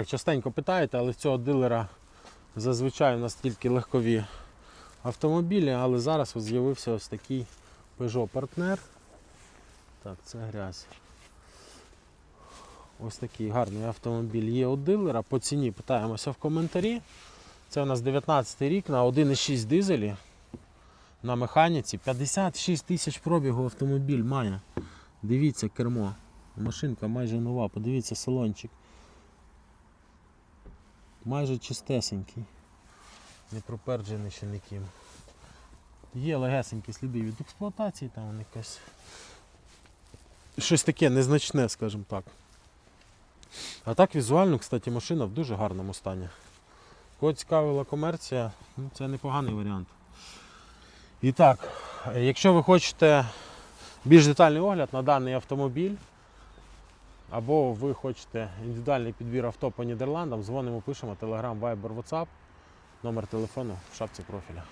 Так, Частенько питаєте, але в цього дилера зазвичай у нас тільки легкові автомобілі, але зараз з'явився ось такий Peugeot Partner. Так, це грязь. Ось такий гарний автомобіль є у дилера. По ціні питаємося в коментарі. Це у нас 19 рік на 1,6 дизелі на механіці. 56 тисяч пробігу автомобіль має. Дивіться кермо. Машинка майже нова, подивіться салончик. Майже чистесенький. Не проперджений ще ніким. Є легесенькі сліди від експлуатації, там якась. Щось таке незначне, скажімо так. А так візуально, кстати, машина в дуже гарному стані. Кого цікавила комерція, ну, це непоганий варіант. І так, якщо ви хочете більш детальний огляд на даний автомобіль, або ви хочете індивідуальний підбір авто по Нідерландам, дзвонимо, пишемо Telegram, Viber, WhatsApp, номер телефону в шапці профіля.